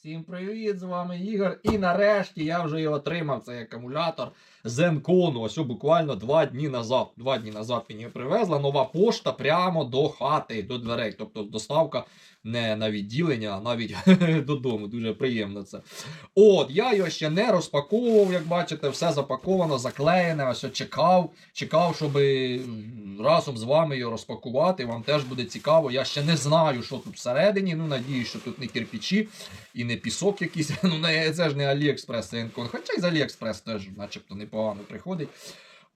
Всім привіт! З вами Ігор. І нарешті я вже його отримав цей акумулятор Zencono. Ось буквально два дні назад. Два дні назад мені привезла нова пошта прямо до хати, до дверей. Тобто доставка не на відділення, а навіть додому. Дуже приємно це. От, я його ще не розпаковував, як бачите, все запаковано, заклеєне. Ось чекав, чекав, щоб разом з вами його розпакувати. Вам теж буде цікаво. Я ще не знаю, що тут всередині. Ну, надіюсь, що тут не кирпичі і не пісок якийсь. Ну, це ж не Аліекспрес, це Енкон. Хоча й з Аліекспрес теж, начебто, непогано приходить.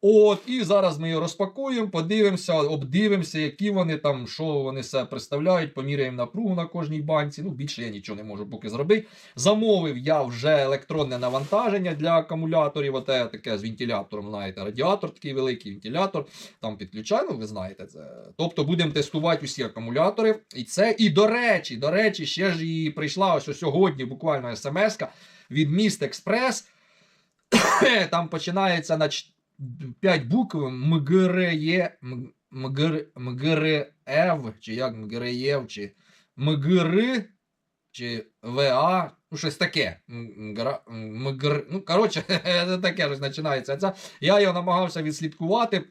От, і зараз ми його розпакуємо, подивимося, обдивимося, які вони там, що вони себе представляють, поміряємо напругу на кожній банці. Ну, більше я нічого не можу поки зробити. Замовив я вже електронне навантаження для акумуляторів. Оте таке з вентилятором, знаєте, радіатор такий великий вентилятор. Там підключаю, ну ви знаєте це. Тобто будемо тестувати усі акумулятори. І це, і до речі, до речі, ще ж і прийшла ось сьогодні буквально смс-ка від Міст Експрес. Там починається на 5 букв МГРЕ, МГР, МГРЕВ, чи як МГРЕВ, чи МГР, чи ВА, ну щось таке. МГР, МГР, ну, коротше, таке щось починається. Це, я його намагався відслідкувати.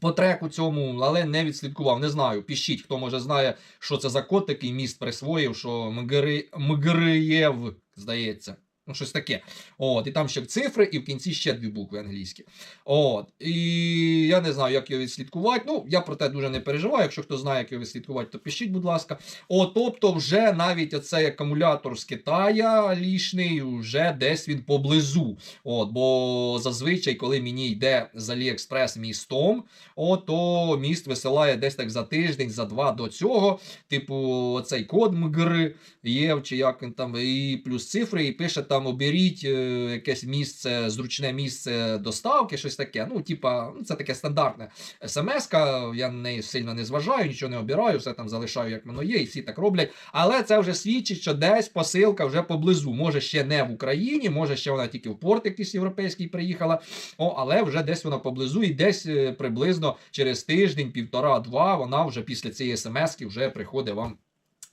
По треку цьому, але не відслідкував. Не знаю. Пишіть, хто може знає, що це за код такий міст присвоїв, що МГР, МГРЄВ, здається. Ну, щось таке. От, і там ще цифри, і в кінці ще дві букви англійські. От. І я не знаю, як його відслідкувати. Ну, я про те дуже не переживаю. Якщо хто знає, як його відслідкувати, то пишіть, будь ласка. О, тобто, вже навіть оцей акумулятор з Китая лішний, вже десь він поблизу. От, бо зазвичай, коли мені йде з Аліекспрес містом, от, то міст висилає десь так за тиждень, за два до цього. Типу, оцей код МГР є, чи як він там, і плюс цифри, і пише там оберіть е, якесь місце, зручне місце доставки, щось таке. Ну, типа, ну, це таке стандартне смс-ка. Я на неї сильно не зважаю, нічого не обираю, все там залишаю, як воно є, і всі так роблять. Але це вже свідчить, що десь посилка вже поблизу. Може ще не в Україні, може ще вона тільки в порт якийсь європейський приїхала. О, але вже десь вона поблизу, і десь е, приблизно через тиждень, півтора-два, вона вже після цієї смс-ки вже приходить вам.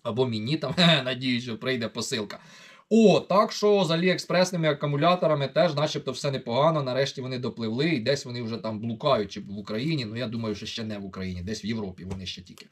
Або мені там, надіюсь, що прийде посилка. О, так що з аліекспресними акумуляторами теж, начебто, все непогано. Нарешті вони допливли, і десь вони вже там блукають чи в Україні. Ну я думаю, що ще не в Україні, десь в Європі вони ще тільки.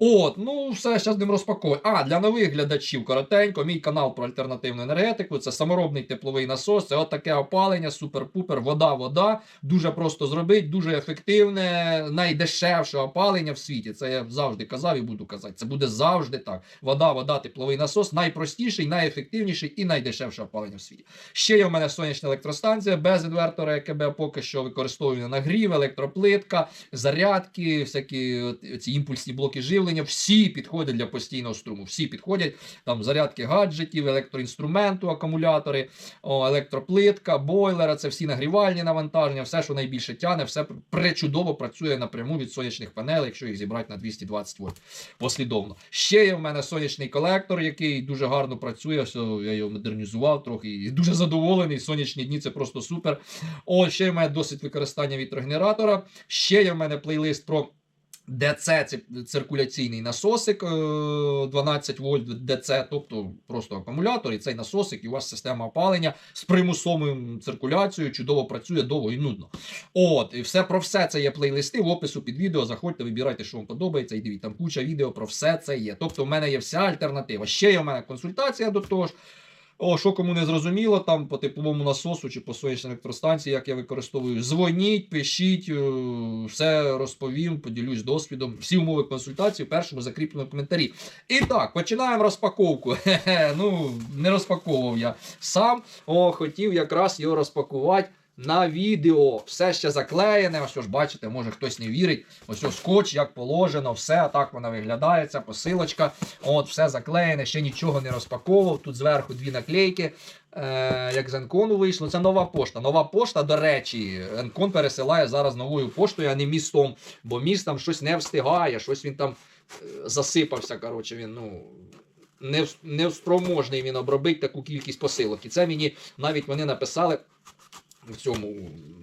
От, ну все, зараз будемо розпаковувати. А, для нових глядачів коротенько, мій канал про альтернативну енергетику. Це саморобний тепловий насос, це отаке опалення, супер-пупер, вода, вода. Дуже просто зробити, дуже ефективне, найдешевше опалення в світі. Це я завжди казав і буду казати. Це буде завжди так. Вода, вода, тепловий насос найпростіший, найефективніший і найдешевше опалення в світі. Ще є в мене сонячна електростанція без інвертора, ЕКБ поки що використовую на нагрів, електроплитка, зарядки, всякі ці імпульсні блоки живлення. Всі підходять для постійного струму. Всі підходять там зарядки гаджетів, електроінструменту, акумулятори, електроплитка, бойлера. Це всі нагрівальні навантаження, все, що найбільше тяне, все пречудово працює напряму від сонячних панелей, якщо їх зібрати на 220 вольт послідовно. Ще є в мене сонячний колектор, який дуже гарно працює. Я його модернізував трохи і дуже задоволений. Сонячні дні це просто супер. О, ще в мене досить використання вітрогенератора. Ще є в мене плейлист про. ДЦ циркуляційний насосик е, 12 вольт ДЦ, тобто просто акумулятор, і цей насосик, і у вас система опалення з примусовою циркуляцією чудово працює довго і нудно. От, і все про все це є плейлисти в опису під відео. Заходьте, вибирайте, що вам подобається, і дивіться, там куча відео про все це є. Тобто, в мене є вся альтернатива. Ще є в мене консультація до того ж. О, що кому не зрозуміло, там по тепловому насосу чи по сонячній електростанції, як я використовую, дзвоніть, пишіть, е, все розповім, поділюсь досвідом. Всі умови консультації в першому закріпленому коментарі. І так, починаємо розпаковку. Хе-хе, ну, не розпаковував я сам. О, хотів якраз його розпакувати. На відео все ще заклеєне. Ось ж бачите, може хтось не вірить. Ось ось скотч, як положено, все так вона виглядає. Ця посилочка. От, все заклеєне, ще нічого не розпаковував. Тут зверху дві наклейки. Е, як з Енкону вийшло. Це нова пошта. Нова пошта, до речі, Енкон пересилає зараз новою поштою, а не містом. Бо міст там щось не встигає, щось він там е, засипався. Коротше, він, ну. Не, не спроможний він обробити таку кількість посилок. І це мені навіть вони написали. В цьому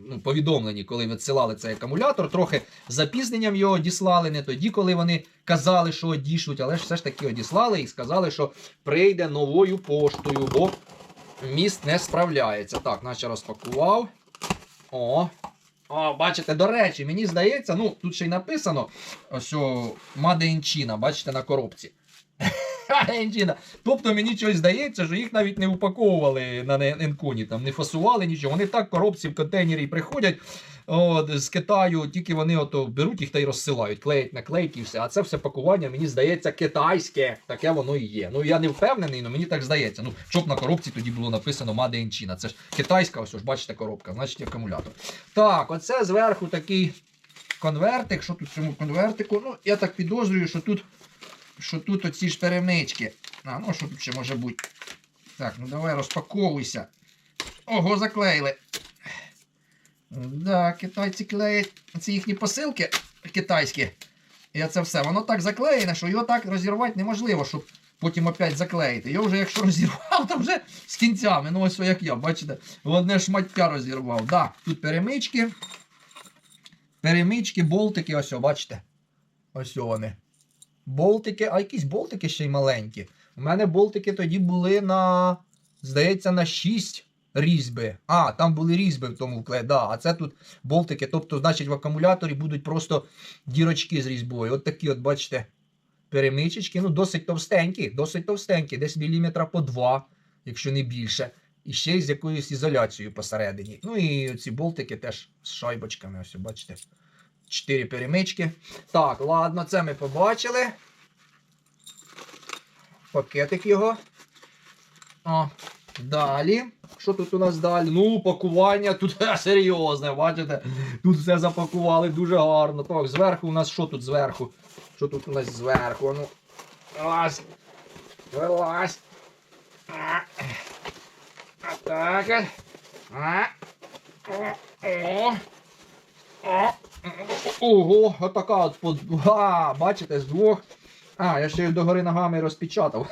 ну, повідомленні, коли відсилали цей акумулятор. Трохи запізненням його одіслали, не тоді, коли вони казали, що одішлють, але ж все ж таки одіслали і сказали, що прийде новою поштою, бо міст не справляється. Так, наче розпакував. О. О, бачите, до речі, мені здається, ну тут ще й написано, ось о, Made бачите, на коробці. Аргентина. Тобто мені щось здається, що їх навіть не упаковували на енконі, там не фасували нічого. Вони так коробці в контейнері приходять от, з Китаю, тільки вони ото беруть їх та й розсилають, клеять наклейки і все. А це все пакування, мені здається, китайське. Таке воно і є. Ну я не впевнений, але мені так здається. Ну, щоб на коробці тоді було написано Made in China. Це ж китайська, ось ж бачите, коробка, значить акумулятор. Так, оце зверху такий конвертик. Що тут в цьому конвертику? Ну, я так підозрюю, що тут що тут оці перемички. А, ну що тут ще може бути? Так, ну давай розпаковуйся. Ого, заклеїли. Да, китайці клеять ці їхні посилки китайські. І це все. Воно так заклеєне, що його так розірвати неможливо, щоб потім опять заклеїти. Його вже якщо розірвав, то вже з кінцями. Ну ось як я, бачите, одне шмаття розірвав. Да, тут перемички. Перемички, болтики, ось, бачите. Ось вони болтики, а якісь болтики ще й маленькі. У мене болтики тоді були на, здається, на 6 різьби. А, там були різьби в тому вклеї. Да, а це тут болтики. Тобто, значить, в акумуляторі будуть просто дірочки з різьбою. От такі, от, бачите, перемичечки. Ну, досить товстенькі, досить товстенькі, десь міліметра по 2, якщо не більше. І ще й з якоюсь ізоляцією посередині. Ну і ці болтики теж з шайбочками. Ось, бачите. Чотири перемички. Так, ладно, це ми побачили. Пакетик його. О, далі. Що тут у нас далі? Ну, пакування тут серйозне, бачите? Тут все запакували дуже гарно. Так, зверху у нас що тут зверху? Що тут у нас зверху? Ну, вилазь. Вилазь. Так. А. О. О. Ого, отака от а, бачите, з двох. А, я ще й догори ногами розпечатав.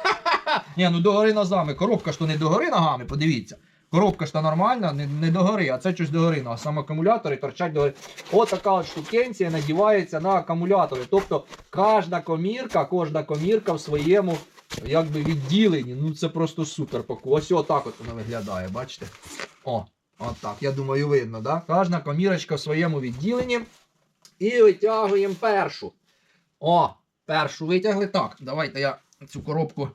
Ні, ну догори ногами. Коробка ж то не догори ногами, подивіться. Коробка ж нормальна, не, не догори, а це щось догори. Ну, а сам акумулятори торчать догори. От така от штукенція надівається на акумулятори. Тобто кожна комірка, кожна комірка в своєму якби, відділенні. Ну це просто супер. Ось отак от воно виглядає, бачите? О, отак. Я думаю, видно, да? Кожна комірочка в своєму відділенні. І витягуємо першу. О, першу витягли. Так, давайте я цю коробку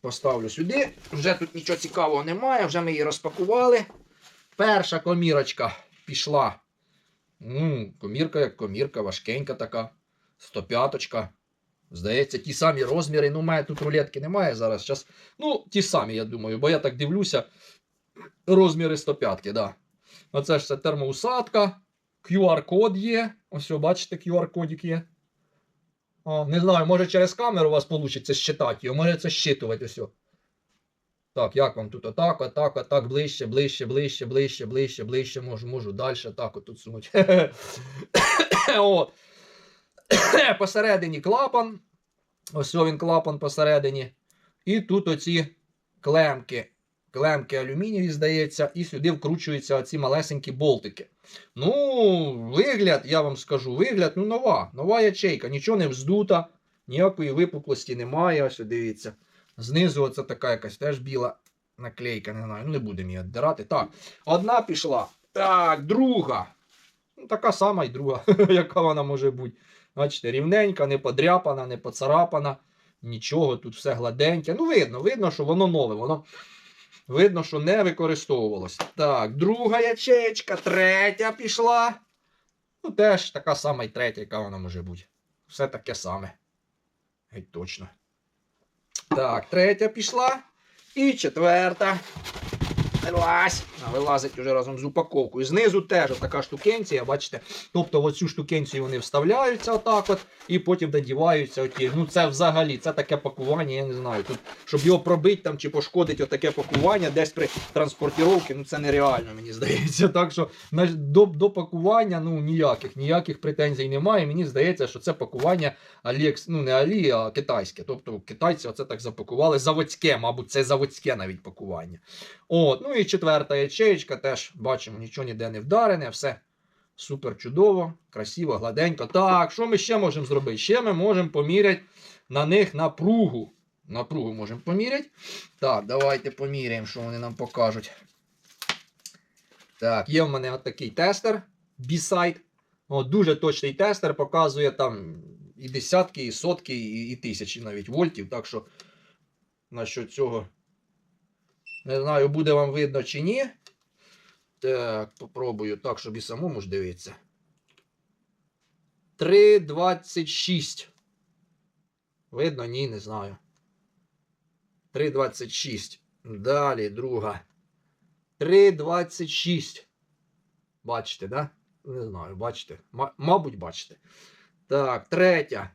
поставлю сюди. Вже тут нічого цікавого немає, вже ми її розпакували. Перша комірочка пішла. Ну, комірка як комірка, важкенька така. 105. Здається, ті самі розміри. Ну, мене тут рулетки немає зараз. Щас... Ну, ті самі, я думаю, бо я так дивлюся. Розміри 105, так. Да. Оце ж це термоусадка. QR-код є. Ось, бачите, QR-кодик є. О, не знаю, може через камеру у вас вийде считати його, може це щитувати ось. Так, як вам тут? Отак, отак, отак, ближче, ближче, ближче, ближче, ближче, ближче, можу, можу далі, так, отут сунуть. От. Посередині клапан. Ось він клапан посередині. І тут оці клемки. Клемки алюмінієві, здається, і сюди вкручуються оці малесенькі болтики. Ну, вигляд, я вам скажу, вигляд, ну, нова. Нова ячейка, нічого не вздута, ніякої випуклості немає. Ось дивіться. Знизу оце така якась теж біла наклейка, не знаю, ну не будемо її віддирати. Так, одна пішла. Так, друга. Ну, така сама і друга, яка вона може бути. Бачите, рівненька, не подряпана, не поцарапана. Нічого, тут все гладеньке. Ну, видно, видно, що воно нове. Воно видно, що не використовувалося. Так, друга ячеєчка, третя пішла. Ну, теж така сама і третя, яка вона може бути. Все таке саме. Геть точно. Так, третя пішла. І четверта. Вилазь. Вилазить уже разом з упаковкою. Знизу теж така штукенція, бачите. Тобто оцю штукенцію вони вставляються отак от, і потім додіваються оті. Ну це взагалі, це таке пакування, я не знаю. Тут, щоб його пробити там чи пошкодити отаке пакування десь при транспортіровці, ну це нереально, мені здається. Так що до, до пакування ну ніяких, ніяких претензій немає. Мені здається, що це пакування Аліекс, ну не Алі, а китайське. Тобто китайці оце так запакували заводське, мабуть, це заводське навіть пакування. От, ну і четверта ячеєчка теж бачимо, нічого ніде не вдарене, все супер чудово, красиво, гладенько. Так, що ми ще можемо зробити? Ще ми можемо поміряти на них напругу. Напругу можемо поміряти. Так, давайте поміряємо, що вони нам покажуть. Так, є в мене от такий тестер B-Side. О, дуже точний тестер, показує там і десятки, і сотки, і, і тисячі навіть вольтів. Так що насчет цього не знаю, буде вам видно чи ні. Так, попробую так, щоб і самому ж дивитися. 3,26. Видно? Ні, не знаю. 3,26. Далі, друга. 3,26. Бачите, да? Не знаю, бачите. Ма- мабуть, бачите. Так, третя.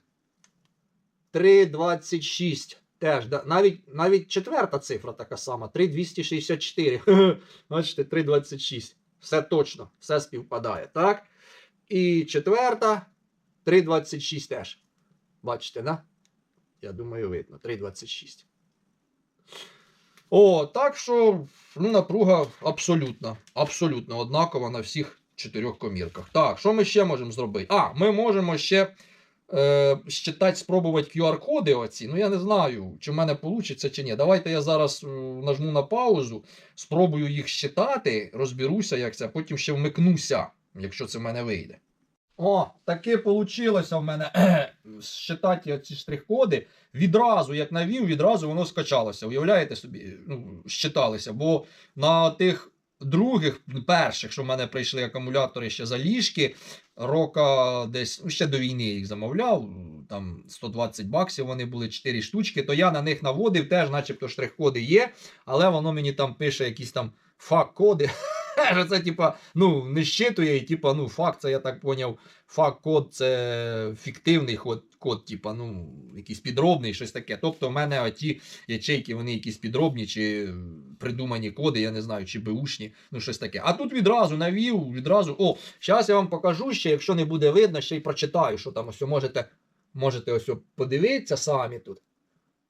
3,26. Теж, навіть, навіть четверта цифра така сама. 3,264. Бачите, 3,26. Все точно, все співпадає. Так? І четверта. 3,26 теж. Бачите, да? Я думаю, видно. 3,26. О, так що ну, напруга абсолютно, абсолютно однакова на всіх чотирьох комірках. Так, що ми ще можемо зробити? А, ми можемо ще е, спробувати QR-коди оці. Ну, я не знаю, чи в мене вийде, чи ні. Давайте я зараз е, нажму на паузу, спробую їх щитати, розберуся, як це, потім ще вмикнуся, якщо це в мене вийде. О, таке вийшло в мене щитати ці штрих-коди. Відразу, як навів, відразу воно скачалося. Уявляєте собі, ну, щиталися. Бо на тих других, перших, що в мене прийшли акумулятори ще за ліжки, рока десь ну, ще до війни їх замовляв. Там 120 баксів вони були 4 штучки, то я на них наводив, теж, начебто, штрих-коди є, але воно мені там пише якісь там фак-коди. Що це, типа, ну, не щитує, і типа, ну, факт, це я так поняв, факт-код це фіктивний код, код, типа, ну, якийсь підробний, щось таке. Тобто, в мене оті ячейки, вони якісь підробні чи придумані коди, я не знаю, чи беушні, ну щось таке. А тут відразу навів, відразу. О, зараз я вам покажу ще, якщо не буде видно, ще й прочитаю, що там ось можете, можете ось подивитися самі тут.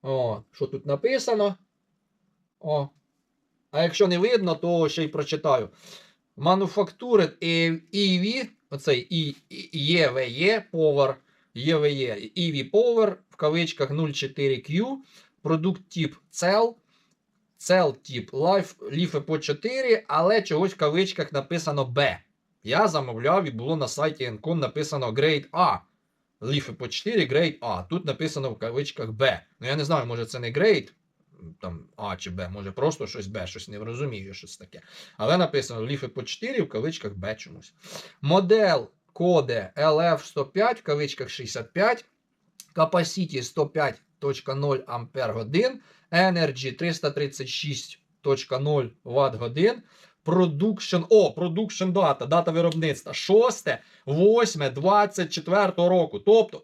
О, що тут написано. О, а якщо не видно, то ще й прочитаю. Manufactured EV, оцей EVE Power, EVE, EV Power, в кавичках 04Q, продукт тип CEL, CEL тип Life, Leaf по 4, але чогось в кавичках написано B. Я замовляв і було на сайті Encon написано Grade A. Leaf по 4, Grade A. Тут написано в кавичках B. Ну я не знаю, може це не Grade, там А чи Б, може просто щось Б, щось не розумію, щось таке. Але написано ліфи по 4 в кавичках Б чомусь. Модел коди LF105 в кавичках 65, Capacity 105.0 Ампер годин, Energy 336.0 Вт годин. Production, о, production дата, дата виробництва 6, 8, 24 року. Тобто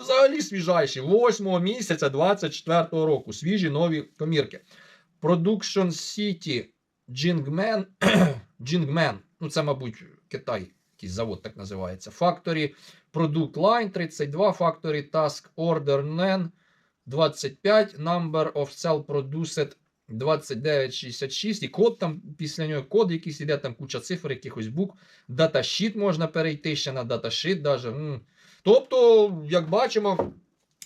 взагалі свіжайші. 8 місяця 24 року. Свіжі нові комірки. Production City Jingmen. Jingmen. Ну, це, мабуть, Китай, якийсь завод так називається. Factory Product Line 32, Factory Task Order NEN 25, Number of Cell Produced 2966. І код там після нього код якийсь іде, там куча цифр, якихось букв. Даташіт можна перейти ще на даташіт. Даже. Тобто, як бачимо,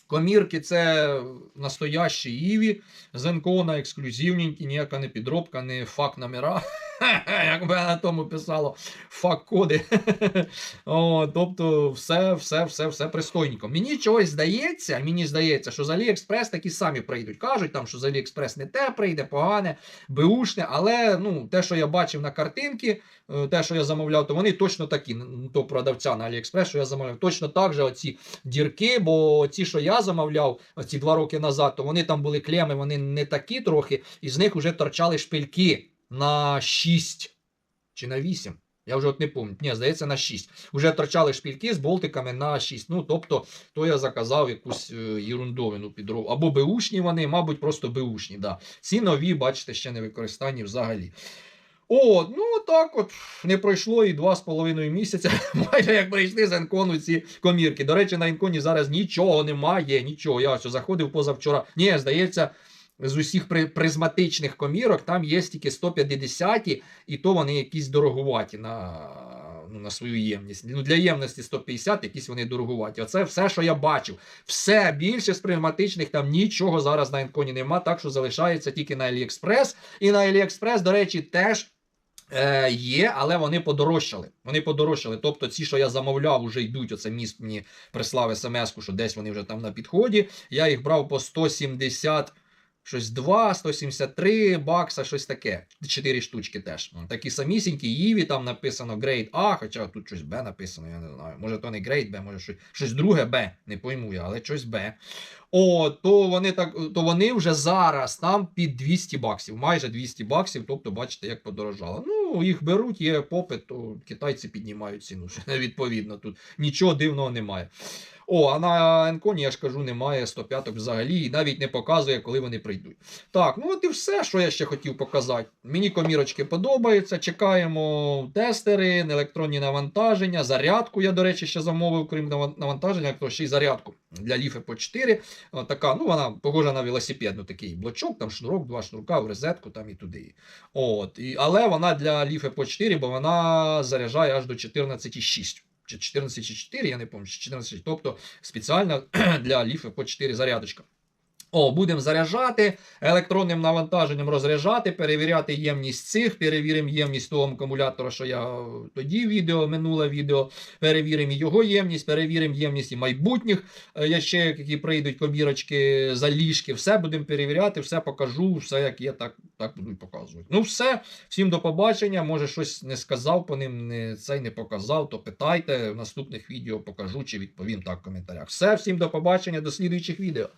комірки це настоящі Іві, Зенкона ексклюзивненькі, ніяка не підробка, не факт номера. Як би на тому писало, фак-коди. Тобто, все, все, все, все пристойненько. Мені чогось здається, мені здається, що з Аліекспрес такі самі прийдуть. Кажуть, там, що з Аліекспрес не те прийде, погане, беушне, але ну, те, що я бачив на картинки, е, те, що я замовляв, то вони точно такі. То продавця на Аліекспрес, що я замовляв, точно так же оці дірки, бо ті, що я замовляв оці два роки назад, то вони там були клеми, вони не такі трохи, і з них вже торчали шпильки на 6 чи на 8. Я вже от не пам'ятаю. Ні, здається, на 6. Уже торчали шпильки з болтиками на 6. Ну, тобто, то я заказав якусь е, єрундовину підробу. Або беушні вони, мабуть, просто беушні. Да. Ці нові, бачите, ще не використані взагалі. О, ну так от не пройшло і два з половиною місяця, майже як прийшли з Енкону ці комірки. До речі, на Енконі зараз нічого немає, нічого. Я ось заходив позавчора. Ні, здається, з усіх при- призматичних комірок там є тільки 150, і то вони якісь дорогуваті на, ну, на свою ємність. Ну, для ємності 150, якісь вони дорогуваті. Оце все, що я бачив. Все більше з призматичних там нічого зараз на Енконі нема, так що залишається тільки на AliExpress. І на AliExpress, до речі, теж. Е, є, але вони подорожчали. Вони подорожчали. Тобто, ці, що я замовляв, вже йдуть. Оце міст мені прислав смс-ку, що десь вони вже там на підході. Я їх брав по 170, щось 2, 173 бакса, щось таке. 4 штучки теж. Такі самісінькі, Єві там написано Grade А, хоча тут щось Б написано, я не знаю. Може, то не Grade Б, може щось, щось друге Б, не пойму я, але щось Б. О, то вони так, то вони вже зараз там під 200 баксів, майже 200 баксів. Тобто, бачите, як подорожало. Ну, їх беруть, є попит, то китайці піднімають ціну. Відповідно, тут нічого дивного немає. О, а на Енконі, я ж кажу, немає 105 взагалі, і навіть не показує, коли вони прийдуть. Так, ну от і все, що я ще хотів показати. Мені комірочки подобаються. Чекаємо тестери, електронні навантаження, зарядку. Я, до речі, ще замовив, крім навантаження, то ще й зарядку для ліфи по 4. Така, ну вона похожа на велосипед, ну такий блочок, там шнурок, два шнурка в розетку там і туди. От, і, але вона для ліфи по 4, бо вона заряджає аж до 14,6. Чи 14,4, я не пам'ятаю, чи 14,6. Тобто спеціально для ліфа по 4 зарядочка. О, будемо заряджати, електронним навантаженням розряджати, перевіряти ємність цих, перевіримо ємність того акумулятора, що я е, тоді відео, минуле відео, перевіримо його ємність, перевіримо ємність і майбутніх е, які прийдуть комірочки, заліжки. Все будемо перевіряти, все покажу, все як є, так, так буду показувати. Ну, все, всім до побачення. Може, щось не сказав по ним, не, цей не показав, то питайте. В наступних відео покажу чи відповім так в коментарях. Все, всім до побачення, до слідуючих відео.